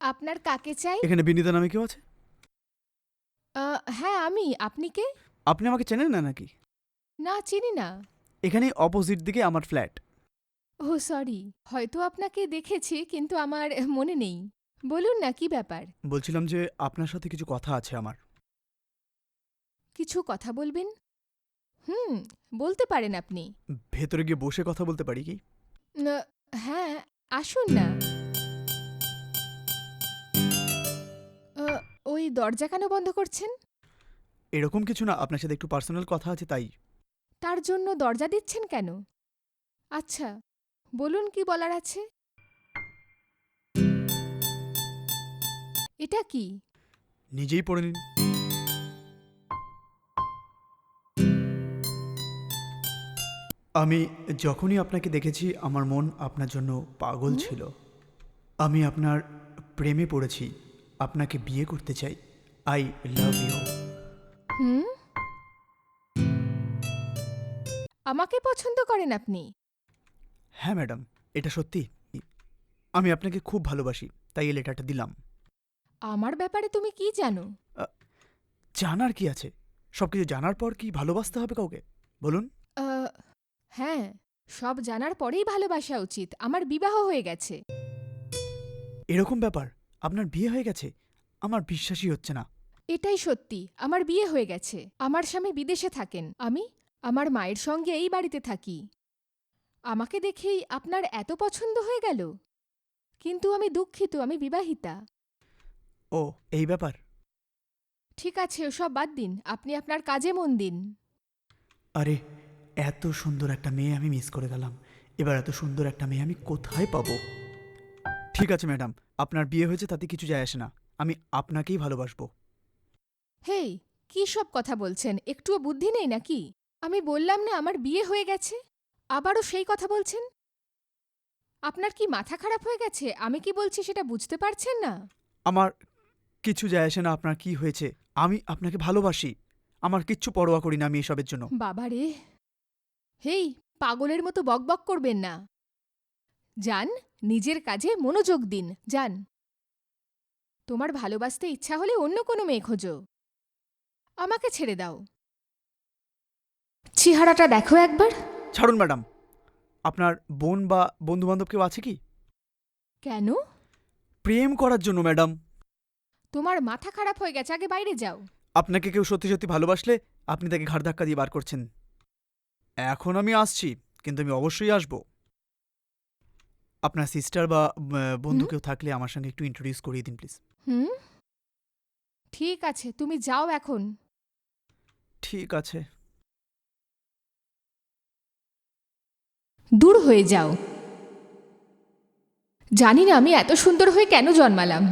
আপনার কাকে চাই? এখানে বিনীতা নামে কেউ আছে? আহ, হ্যাঁ আমি। আপনি কে? আপনি আমাকে চেনেন না নাকি? না চিনি না। এখানে অপোজিট দিকে আমার ফ্ল্যাট ও সরি হয়তো আপনাকে দেখেছি কিন্তু আমার মনে নেই। বলুন না কি ব্যাপার? বলছিলাম যে আপনার সাথে কিছু কথা আছে আমার। কিছু কথা বলবেন? হুম বলতে পারেন আপনি। ভেতরে গিয়ে বসে কথা বলতে পারি কি? ন- হ্যাঁ আসুন না। দরজা কেন বন্ধ করছেন? এরকম কিছু না আপনার সাথে একটু পার্সোনাল কথা আছে তাই। তার জন্য দরজা দিচ্ছেন কেন? আচ্ছা বলুন কি বলার আছে? এটা কি? নিজেই পড়ে নিন। আমি যখনই আপনাকে দেখেছি আমার মন আপনার জন্য পাগল ছিল। আমি আপনার প্রেমে পড়েছি আপনাকে বিয়ে করতে চাই। আই লাভ ইউ হুম? আমাকে পছন্দ করেন আপনি। হ্যাঁ ম্যাডাম এটা সত্যি। আমি আপনাকে খুব ভালোবাসি তাই এই লেটারটা দিলাম। আমার ব্যাপারে তুমি কি জানো? জানার কি আছে? সব কিছু জানার পর কি ভালোবাসতে হবে কাউকে? বলুন। হ্যাঁ সব জানার পরেই ভালোবাসা উচিত। আমার বিবাহ হয়ে গেছে। এরকম ব্যাপার। আপনার বিয়ে হয়ে গেছে। আমার বিশ্বাসই হচ্ছে না। এটাই সত্যি আমার বিয়ে হয়ে গেছে। আমার স্বামী বিদেশে থাকেন। আমি আমার মায়ের সঙ্গে এই বাড়িতে থাকি। আমাকে দেখেই আপনার এত পছন্দ হয়ে গেল। কিন্তু আমি দুঃখিত আমি বিবাহিতা। ও এই ব্যাপার? ঠিক আছে ওসব বাদ দিন। আপনি আপনার কাজে মন দিন। আরে এত সুন্দর একটা মেয়ে আমি মিস করে গেলাম। এবার এত সুন্দর একটা মেয়ে আমি কোথায় পাবো? ঠিক আছে ম্যাডাম আপনার বিয়ে হয়েছে তাতে কিছু যায় আসে না। আমি আপনাকেই ভালোবাসবো। হেই কী সব কথা বলছেন? একটুও বুদ্ধি নেই নাকি? আমি বললাম না আমার বিয়ে হয়ে গেছে। আবারও সেই কথা বলছেন? আপনার কি মাথা খারাপ হয়ে গেছে? আমি কি বলছি সেটা বুঝতে পারছেন না? আমার কিছু যায় আসে না আপনার কি হয়েছে। আমি আপনাকে ভালোবাসি। আমার কিচ্ছু পরোয়া করি না আমি এসবের জন্য। বাবা রে হেই পাগলের মতো বকবক করবেন না। যান নিজের কাজে মনোযোগ দিন। যান। তোমার ভালোবাসতে ইচ্ছা হলে অন্য কোনো মেয়ে খোঁজো। আমাকে ছেড়ে দাও। চেহারাটা দেখো একবার। ছাড়ুন ম্যাডাম। আপনার বোন বা বন্ধুবান্ধব কেউ আছে কি? কেন? প্রেম করার জন্য ম্যাডাম। তোমার মাথা খারাপ হয়ে গেছে আগে বাইরে যাও। আপনাকে কেউ সত্যি সত্যি ভালোবাসলে আপনি তাকে ঘাড় ধাক্কা দিয়ে বার করছেন। এখন আমি আসছি কিন্তু আমি অবশ্যই আসব। আপনার সিস্টার বা বন্ধু কেউ থাকলে আমার সঙ্গে একটু ইন্ট্রোডিউস করিয়ে দিন প্লিজ হুম? ঠিক আছে তুমি যাও এখন। ঠিক আছে। দূর হয়ে যাও। জানি না আমি এত সুন্দর হয়ে কেন জন্মালাম।